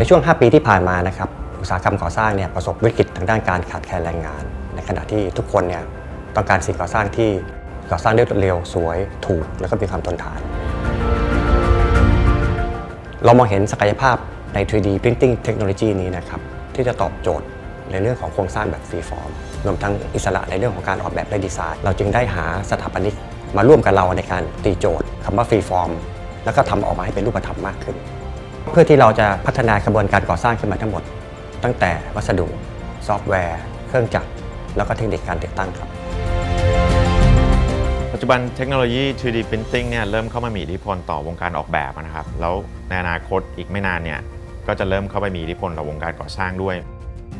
ในช่วง 5 ปีที่ผ่านมานะครับอุตสาหกรรมก่อสร้างเนี่ยประสบวิกฤตทางด้านการขาดแคลนแรงงาน ในขณะที่ทุกคนเนี่ยต้องการสิ่งก่อสร้างที่ก่อสร้างได้รวดเร็วสวยถูก แล้วก็มีความทนทาน เรามองเห็นศักยภาพใน 3D Printing Technology นี้นะครับที่จะตอบโจทย์ในเรื่องของโครงสร้างแบบฟรีฟอร์มรวมทั้งอิสระในเรื่องของการออกแบบและดีไซน์ เราจึงได้หาสถาปนิกมาร่วมกับเราในการตีโจทย์คำว่าฟรีฟอร์มแล้วก็ทำออกมาให้เป็นรูปธรรมมากขึ้น เพื่อที่เราจะพัฒนากระบวนการก่อสร้างขึ้นมาทั้งหมด ตั้งแต่วัสดุ ซอฟต์แวร์ เครื่องจักร แล้วก็เทคนิคการติดตั้งครับ ปัจจุบันเทคโนโลยี 3D Printing เนี่ยเริ่มเข้ามามีอิทธิพลต่อวงการออกแบบนะครับ แล้วในอนาคตอีกไม่นานเนี่ยก็จะเริ่มเข้าไปมีอิทธิพลต่อวงการก่อสร้างด้วย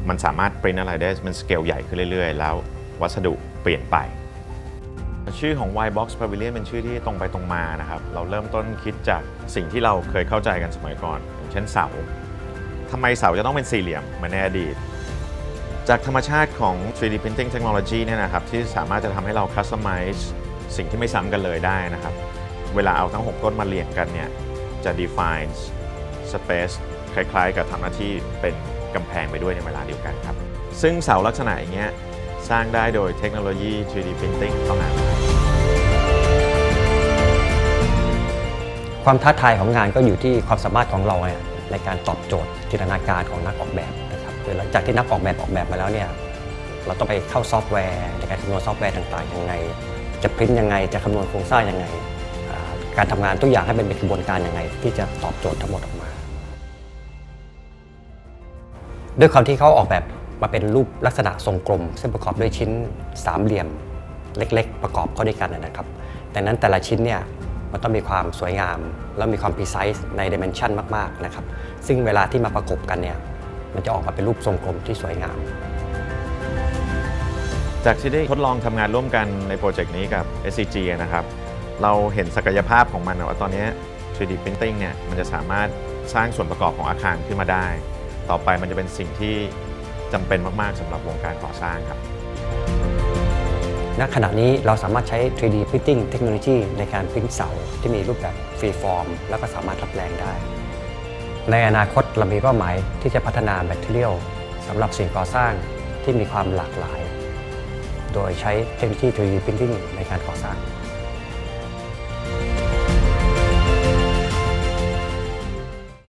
มันสามารถปริ้นอะไรได้มันสเกลใหญ่ขึ้นเรื่อยๆ แล้ววัสดุเปลี่ยนไป ชื่อของ Y Box Pavilion เป็นชื่อที่ตรงไปตรงมานะครับ เราเริ่มต้นคิดจากสิ่งที่เราเคยเข้าใจกันสมัยก่อน อย่างเช่นเสาทำไมเสาจะต้องเป็นสี่เหลี่ยมเหมือนในอดีต จากธรรมชาติของ 3D Printing Technology เนี่ยนะครับ ที่สามารถจะทำให้เรา customize สิ่งที่ไม่ซ้ำกันเลยได้นะครับ เวลาเอาทั้ง 6 ต้นมาเรียงกันเนี่ย จะ define space คล้ายๆ กับทำหน้าที่เป็นกำแพงไปด้วยในเวลาเดียวกันครับ ซึ่งเสาลักษณะอย่างเงี้ยสร้างได้โดยเทคโนโลยี 3D Printing เท่านั้น ความท้าทายของงานก็อยู่ที่ความสามารถของเราในการตอบโจทย์จินตนาการของนักออกแบบนะครับคือหลังจากที่นักออกแบบออกแบบมาแล้วเนี่ยเราต้องไปเข้าซอฟต์แวร์ในการคำนวณซอฟต์แวร์ต่างๆยังไง จะพิมพ์ยังไงจะคำนวณโครงสร้างยังไง การทำงานทุกอย่างให้เป็นเป็นกระบวนการยังไง ที่จะตอบโจทย์ทั้งหมดออกมา ด้วยความที่เขาออกแบบมาเป็นรูปลักษณะทรงกลม ซึ่งประกอบด้วยชิ้นสามเหลี่ยมเล็ก ๆ ประกอบเข้าด้วยกันนะครับดังนั้นแต่ละชิ้นเนี่ย มันต้องมีความสวยงาม แล้วมีความ precise ใน dimension มากๆนะครับซึ่งเวลาที่มาประกบกันเนี่ยมันจะออกมาเป็นรูปทรงกลมที่สวยงาม จากที่ได้ทดลองทำงานร่วมกันในโปรเจกต์นี้กับ SCG นะครับ เราเห็นศักยภาพของมันนะว่าตอนนี้ 3D Printing เนี่ยมันจะสามารถสร้างส่วนประกอบของอาคารขึ้นมาได้ ต่อไปมันจะเป็นสิ่งที่จำเป็นมาก ๆสำหรับวงการก่อสร้างครับ ณขณะนี้เราสามารถใช้ 3D Printing Technology ในการพิมพ์เสาที่มีรูปแบบฟรีฟอร์ม แล้วก็สามารถรับแรงได้ ในอนาคตเรามีเป้าหมายที่จะพัฒนาแบตเตอรี่สำหรับสิ่งก่อสร้างที่มีความหลากหลาย โดยใช้เทคโนโลยี 3D Printing ในการก่อสร้าง